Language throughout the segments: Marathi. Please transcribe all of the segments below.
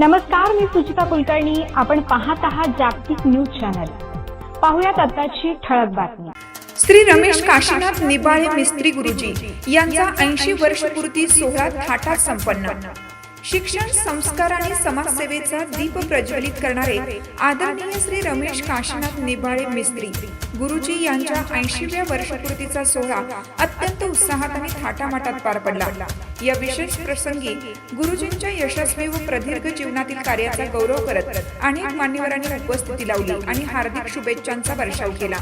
नमस्कार मी सुचिता कुलकर्णी. आपण पाहत आहात जागतिक न्यूज चॅनल. पाहुयात आताची ठळक बातमी. श्री रमेश काशीनाथ निबाळे मिस्त्री गुरुजी यांचा ऐंशी वर्षपूर्ती सोहळा थाटात संपन्न. शिक्षण संस्कार आणि समाजसेवेचा दीप प्रज्वलित करणारे आदरणीय श्री रमेश काशीनाथ निबाळे मिस्त्री. गुरुजी यांच्या ऐंशीव्या वर्षपूर्तीचा सोहळा अत्यंत उत्साहात आणि थाटामाटात पार पडला. या विशेष प्रसंगी गुरुजींच्या यशस्वी व प्रदीर्घ जीवनातील कार्याचा गौरव करत अनेक मान्यवरांनी उपस्थिती लावली आणि हार्दिक शुभेच्छांचा वर्षाव केला.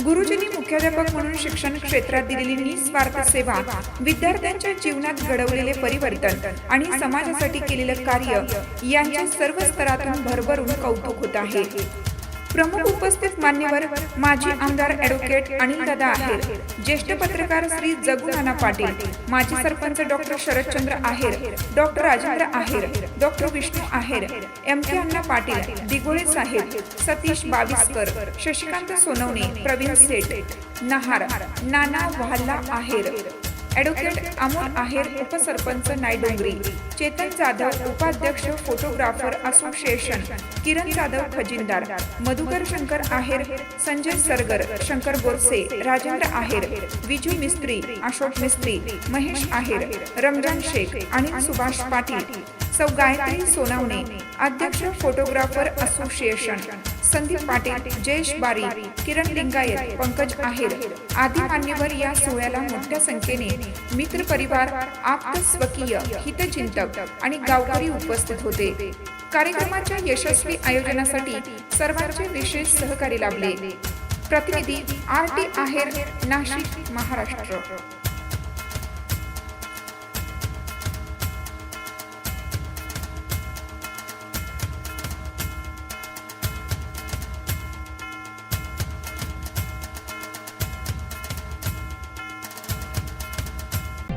गुरुजींनी मुख्याध्यापक म्हणून शिक्षण क्षेत्रात दिलेली निस्वार्थ सेवा विद्यार्थ्यांच्या जीवनात घडवलेले परिवर्तन आणि समाजासाठी केलेलं कार्य यांच्या सर्व स्तरातून भरभरून कौतुक होत आहे. प्रमुख उपस्थित मान्यवर माजी आमदार ऍडव्होकेट अनिल दादा आहेर ज्येष्ठ पत्रकार श्री जगू नाना पाटील माजी sarpanch doctor Sharadchandra Aher doctor Rajendra Aher doctor Vishnu Aher M K Anna Patil Digole साहेब सतीश बाविस्कर शशिकांत सोनवणे प्रवीण सेठ नहार नाना व्हाल्ला आहेर ॲडव्होकेट अमोल आहेर उपसरपंच नायडोंगरी. चेतन जाधव उपाध्यक्ष फोटोग्राफर असोसिएशन किरण जाधव खजिनदार. मधुकर शंकर आहेर संजय सरगर शंकर बोरसे राजेंद्र आहेर विजू मिस्त्री अशोक मिस्त्री महेश आहेर रमजान शेख आणि सुभाष पाटील सौ गायत्री सोनावणे अध्यक्ष फोटोग्राफर असोसिएशन संदीप पाटील जयेश बारी किरण लिंगायत पंकज आहेर आदी मान्यवर या सोहळ्याला मोठ्या संख्येने मित्र परिवार आप्त स्वकीय हितचिंतक आणि गावकरी उपस्थित होते. कार्यक्रमाच्या यशस्वी आयोजनासाठी सर्वांचे विशेष सहकार्य लाभले. प्रतिनिधी आर टी आहेर नाशिक महाराष्ट्र.